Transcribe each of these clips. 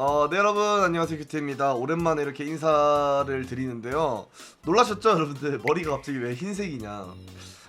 어, 네 여러분 안녕하세요 규태입니다. 오랜만에 이렇게 인사를 드리는데요. 놀라셨죠 여러분들? 머리가 갑자기 왜 흰색이냐?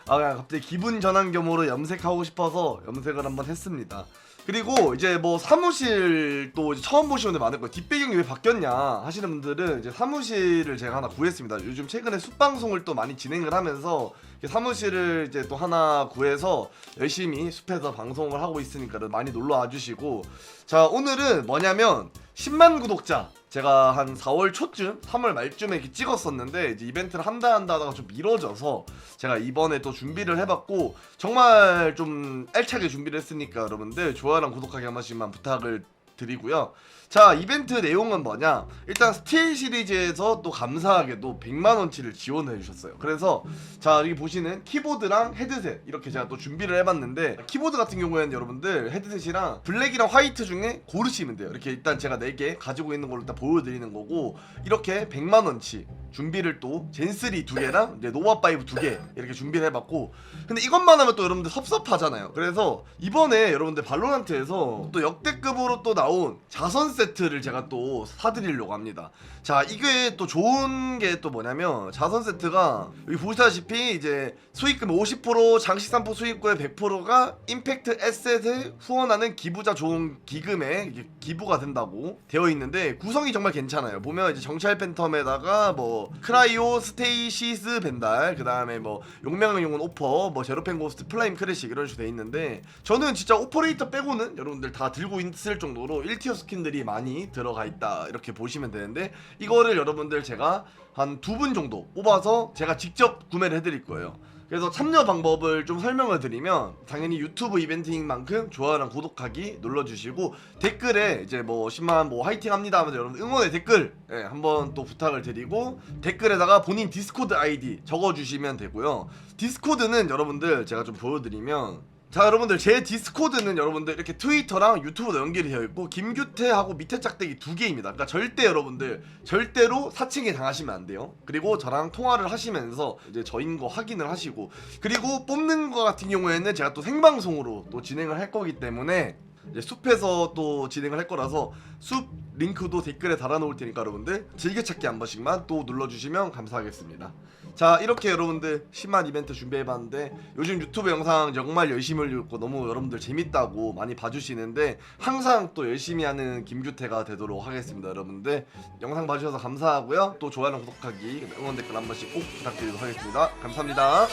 아 그냥 갑자기 기분 전환 겸으로 염색하고 싶어서 염색을 한번 했습니다. 그리고 이제 뭐 사무실 또 이제 처음 보시는 분들 많을 거예요. 뒷배경이 왜 바뀌었냐 하시는 분들은 이제 사무실을 제가 하나 구했습니다. 요즘 최근에 숲방송을 또 많이 진행을 하면서 사무실을 이제 또 하나 구해서 열심히 숲에서 방송을 하고 있으니까 많이 놀러 와 주시고 자 오늘은 뭐냐면 10만 구독자 제가 한 4월 초쯤 3월 말쯤에 이렇게 찍었었는데 이제 이벤트를 한다 한다 하다가 좀 미뤄져서 제가 이번에 또 준비를 해봤고 정말 좀 알차게 준비를 했으니까 여러분들 좋아요랑 구독하기 한 번씩만 부탁을 드리고요. 자 이벤트 내용은 뭐냐? 일단 스틸 시리즈에서 또 감사하게도 100만원치를 지원해 주셨어요. 그래서 자 여기 보시는 키보드랑 헤드셋 이렇게 제가 또 준비를 해봤는데 키보드 같은 경우에는 여러분들 헤드셋이랑 블랙이랑 화이트 중에 고르시면 돼요. 이렇게 일단 제가 4개 가지고 있는 걸로 일단 보여드리는 거고 이렇게 100만원치 준비를 또 젠3 두 개랑 이제 노아5 두 개 이렇게 준비를 해봤고 근데 이것만 하면 또 여러분들 섭섭하잖아요. 그래서 이번에 여러분들 발로란트에서 또 역대급으로 또 나온 자선 세트를 제가 또 사드리려고 합니다. 자 이게 또 좋은 게 또 뭐냐면 자선 세트가 여기 보시다시피 이제 수익금 50% 장식 상품 수익금의 100%가 임팩트 에셋을 후원하는 기부자 좋은 기금에 기부가 된다고 되어 있는데 구성이 정말 괜찮아요. 보면 이제 정찰 팬텀에다가 뭐 크라이오 스테이시스 벤달 그 다음에 뭐 용명용은 오퍼 뭐 제로펜 고스트 플라임 크래식 이런 식으로 돼 있는데 저는 진짜 오퍼레이터 빼고는 여러분들 다 들고 있을 정도로 1티어 스킨들이 많이 들어가 있다 이렇게 보시면 되는데 이거를 여러분들 제가 한 두 분 정도 뽑아서 제가 직접 구매를 해드릴 거예요 그래서 참여 방법을 좀 설명을 드리면 당연히 유튜브 이벤트인 만큼 좋아요랑 구독하기 눌러주시고 댓글에 이제 뭐 10만 뭐 화이팅 합니다 하면서 여러분 응원의 댓글 예, 한번 또 부탁을 드리고 댓글에다가 본인 디스코드 아이디 적어주시면 되고요. 디스코드는 여러분들 제가 좀 보여드리면 자 여러분들 제 디스코드는 여러분들 이렇게 트위터랑 유튜브도 연결이 되어 있고 김규태하고 밑에 짝대기 두 개입니다. 그러니까 절대 여러분들 절대로 사칭에 당하시면 안 돼요. 그리고 저랑 통화를 하시면서 이제 저인 거 확인을 하시고 그리고 뽑는 거 같은 경우에는 제가 또 생방송으로 또 진행을 할 거기 때문에 이제 숲에서 또 진행을 할 거라서 숲 링크도 댓글에 달아놓을 테니까 여러분들 즐겨찾기 한 번씩만 또 눌러주시면 감사하겠습니다. 자 이렇게 여러분들 10만 이벤트 준비해봤는데 요즘 유튜브 영상 정말 열심히 올리고 너무 여러분들 재밌다고 많이 봐주시는데 항상 또 열심히 하는 김규태가 되도록 하겠습니다 여러분들. 영상 봐주셔서 감사하고요. 또 좋아요랑 구독하기 응원 댓글 한 번씩 꼭 부탁드리도록 하겠습니다. 감사합니다